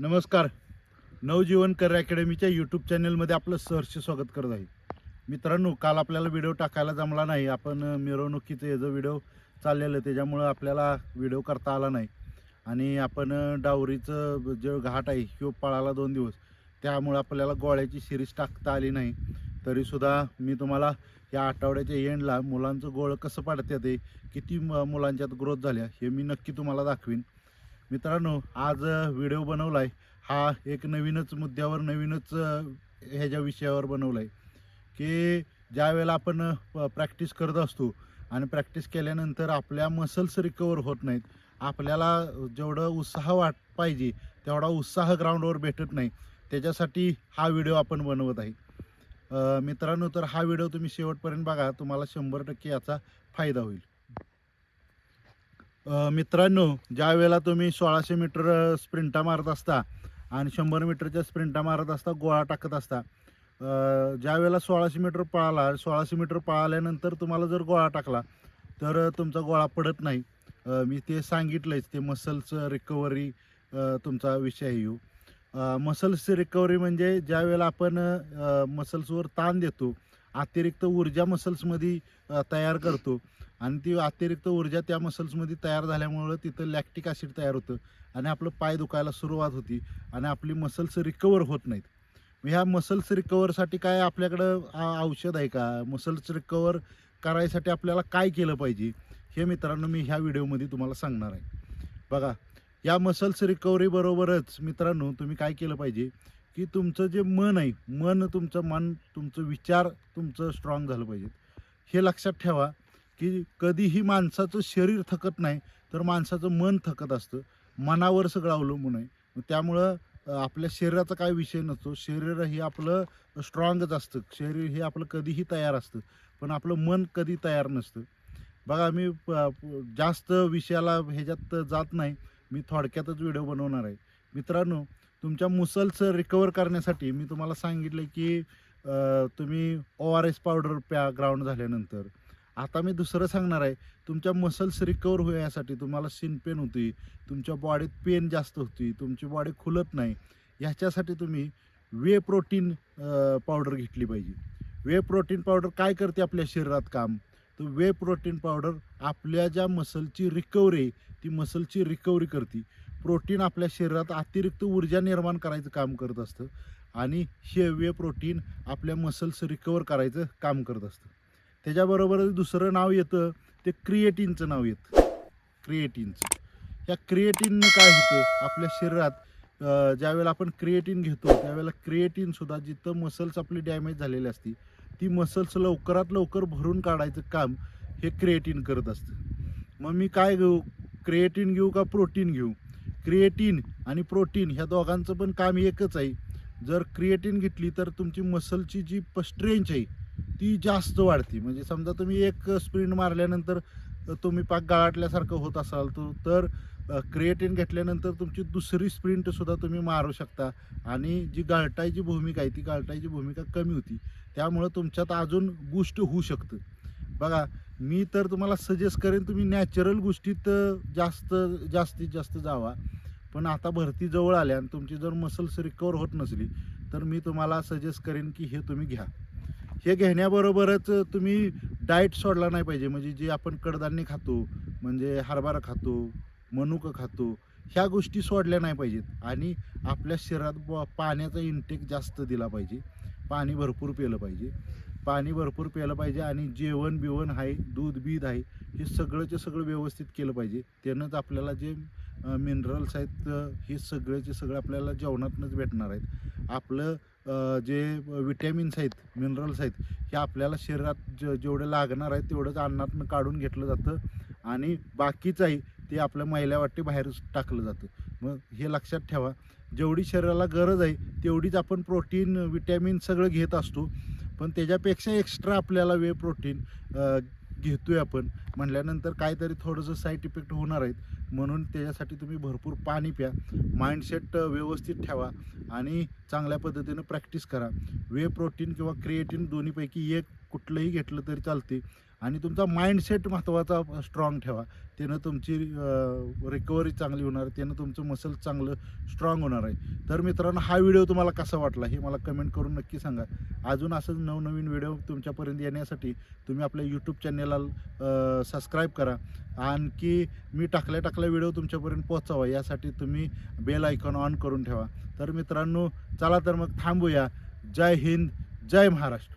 नमस्कार. नवजीवन कर अकॅडमीच्या यूट्यूब चॅनलमध्ये आपलं सहर्ष स्वागत करत आहे. मित्रांनो काल आपल्याला व्हिडिओ टाकायला जमला नाही. आपण अ, मिरवणुकीचं याचं व्हिडिओ चाललेलं त्याच्यामुळं आपल्याला व्हिडिओ करता आला नाही. आणि आपण डावरीचं जे घाट आहे किंवा पळाला दोन दिवस. त्यामुळं आपल्याला गोळ्याची सिरीज टाकता आली नाही. तरीसुद्धा मी तुम्हाला या आठवड्याच्या एंडला मुलांचं गोळं कसं पाडता ते किती मुलांच्यात ग्रोथ झाल्या हे मी नक्की तुम्हाला दाखवीन. मित्रांनो आज व्हिडिओ बनवला आहे हा एक नवीनच मुद्द्यावर नवीनच ह्याच्या विषयावर बनवला आहे की ज्यावेळेला आपण प्रॅक्टिस करत असतो आणि प्रॅक्टिस केल्यानंतर आपल्या मसल्स रिकवर होत नाहीत आपल्याला जेवढं उत्साह वाट पाहिजे तेवढा उत्साह ग्राउंडवर भेटत नाही. त्याच्यासाठी हा व्हिडिओ आपण बनवत आहे. मित्रांनो तर हा व्हिडिओ तुम्ही शेवटपर्यंत बघा. तुम्हाला शंभर टक्के याचा फायदा होईल. मित्रांनो ज्या वेळेला तुम्ही सोळाशे मीटर स्प्रिंटा मारत असता आणि शंभर मीटरच्या स्प्रिंटा मारत असता गोळा टाकत असता ज्या वेळेला सोळाशे मीटर पळाला सोळाशे मीटर पळाल्यानंतर तुम्हाला जर गोळा टाकला तर तुमचा गोळा पडत नाही. मी ते सांगितलंच ते मसल्स रिकव्हरी तुमचा विषय येऊ मसल्स रिकव्हरी म्हणजे ज्या वेळेला आपण मसल्सवर ताण देतो अतिरिक्त ऊर्जा मसल्समध्ये तयार करतो आणि ती अतिरिक्त ऊर्जा त्या मसल्समध्ये तयार झाल्यामुळं तिथं लॅक्टिक ॲसिड तयार होतं. आणि आपलं पाय दुखायला सुरुवात होती आणि आपली मसल्स रिकवर होत नाहीत. मग ह्या मसल्स रिकवरसाठी काय आपल्याकडं औषध आहे का? मसल्स रिकवर करायसाठी आपल्याला काय केलं पाहिजे? हे मित्रांनो मी ह्या व्हिडिओमध्ये तुम्हाला सांगणार आहे. बघा या मसल्स रिकवरीबरोबरच मित्रांनो तुम्ही काय केलं पाहिजे? की तुमचं जे मन आहे मन तुमचं मन तुमचं विचार तुमचं स्ट्रॉंग झालं पाहिजे. हे लक्षात ठेवा. की कधीही माणसाचं शरीर थकत नाही तर माणसाचं मन थकत असतं. मनावर सगळं अवलंबून आहे. मग त्यामुळं आपल्या शरीराचा काय विषय नसतो. शरीर हे आपलं स्ट्रॉंगच असतं. शरीर हे आपलं कधीही तयार असतं. पण आपलं मन कधी तयार नसतं. बघा मी प- जास्त विषयाला ह्याच्यात जात नाही. मी थोडक्यातच व्हिडिओ बनवणार आहे. मित्रांनो तुमच्या मुसल्स रिकवर करण्यासाठी मी तुम्हाला सांगितलं की तुम्ही ओ आर एस पावडर प्या ग्राउंड झाल्यानंतर. आता मी दुसरं सांगणार आहे तुमच्या मसल्स रिकवर होण्यासाठी तुम्हाला शिन पेन होती तुमच्या बॉडीत पेन जास्त होती तुमची बॉडी खुलत नाही ह्याच्यासाठी तुम्ही वे प्रोटीन पावडर घेतली पाहिजे. वे प्रोटीन पावडर काय करते आपल्या शरीरात काम? तर वे प्रोटीन पावडर आपल्या ज्या मसलची रिकव्हरी ती मसलची रिकव्हरी करते. प्रोटीन आपल्या शरीरात अतिरिक्त ऊर्जा निर्माण करायचं काम करत असतं आणि हे वे प्रोटीन आपल्या मसल्स रिकवर करायचं काम करत असतं. त्याच्याबरोबर दुसरं नाव येतं ते क्रिएटिनचं नाव येतं. क्रिएटिनचं या क्रिएटिननं काय होतं? आपल्या शरीरात ज्यावेळेला आपण क्रिएटिन घेतो त्यावेळेला क्रिएटिनसुद्धा जिथं मसल्स आपली डॅमेज झालेली असती ती मसल्स लवकरात लवकर भरून काढायचं काम हे क्रिएटिन करत असतं. मग मी काय घेऊ? क्रिएटिन घेऊ का प्रोटीन घेऊ? क्रिएटिन आणि प्रोटीन ह्या दोघांचं पण काम एकच आहे. जर क्रिएटिन घेतली तर तुमची मसलची जी स्ट्रेंच आहे ती जास्त वाढते. म्हणजे समजा तुम्ही एक स्प्रिंट मारल्यानंतर तुम्ही पाक गाळाटल्यासारखं होत असाल तो तर क्रिएटिन घेतल्यानंतर तुमची दुसरी स्प्रिंट सुद्धा तुम्ही मारू शकता. आणि जी गाळटायची भूमिका आहे ती गाळटायची भूमिका कमी होती. त्यामुळं तुमच्यात अजून बूस्ट होऊ शकतं. बघा मी तर तुम्हाला सजेस्ट करेन तुम्ही नॅचरल गोष्टीत जास्त जास्तीत जास्त जावा. पण आता भरती जवळ आल्या आणि तुमची जर मसल्स रिकवर होत नसली तर मी तुम्हाला सजेस्ट करेन की हे तुम्ही घ्या. हे घेण्याबरोबरच तुम्ही डाएट सोडला नाही पाहिजे. म्हणजे जे आपण कडधान्य खातो म्हणजे हरभरा खातो मनुकं खातो ह्या गोष्टी सोडल्या नाही पाहिजेत. आणि आपल्या शरीरात ब- पाण्याचा इंटेक जास्त दिला पाहिजे. पाणी भरपूर प्यायलं पाहिजे. पाणी भरपूर प्यायलं पाहिजे आणि जेवण बिवण आहे दूध बीध आहे हे सगळंचे सगळं व्यवस्थित केलं पाहिजे. त्यानंच आपल्याला जे मिनरल्स आहेत हे सगळेचे सगळं आपल्याला जेवणातूनच भेटणार आहेत. आपलं जे विटॅमिन्स आहेत मिनरल्स आहेत हे आपल्याला शरीरात ज जेवढे लागणार आहेत तेवढंच अन्नातनं काढून घेतलं जातं आणि बाकीचं आहे ते आपल्या महिला वाटी बाहेर टाकलं जातं. मग हे लक्षात ठेवा जेवढी शरीराला गरज आहे तेवढीच आपण प्रोटीन विटॅमिन सगळं घेत असतो. पण त्याच्यापेक्षा एक्स्ट्रा आपल्याला वे प्रोटीन घेतोय आपण. म्हणल्यानंतर काहीतरी थोडंसं साईड इफेक्ट होणार आहेत. म्हणून त्याच्यासाठी तुम्ही भरपूर पाणी प्या. माइंडसेट व्यवस्थित ठेवा आणि चांगल्या पद्धतीनं प्रॅक्टिस करा. वे प्रोटीन किंवा क्रिएटिन दोन्हीपैकी एक कुठलंही घेतलं तरी चालते आणि तुमचा माइंडसेट महत्त्वाचा स्ट्रॉंग ठेवा. त्यानं तुमची रिकव्हरी चांगली होणार आहे त्यानं तुमचं मसल चांगलं स्ट्रॉंग होणार आहे. तर मित्रांनो हा व्हिडिओ तुम्हाला कसा वाटला हे मला कमेंट करून नक्की सांगा. अजून असंच नवनवीन व्हिडिओ तुमच्यापर्यंत येण्यासाठी तुम्ही आपल्या यूट्यूब चॅनेलला सबस्क्राईब करा. आणखी मी टाकल्या टाकल्या व्हिडिओ तुमच्यापर्यंत पोहोचावा यासाठी तुम्ही बेल आयकॉन ऑन करून ठेवा. तर मित्रांनो चला तर मग थांबूया. जय हिंद जय महाराष्ट्र.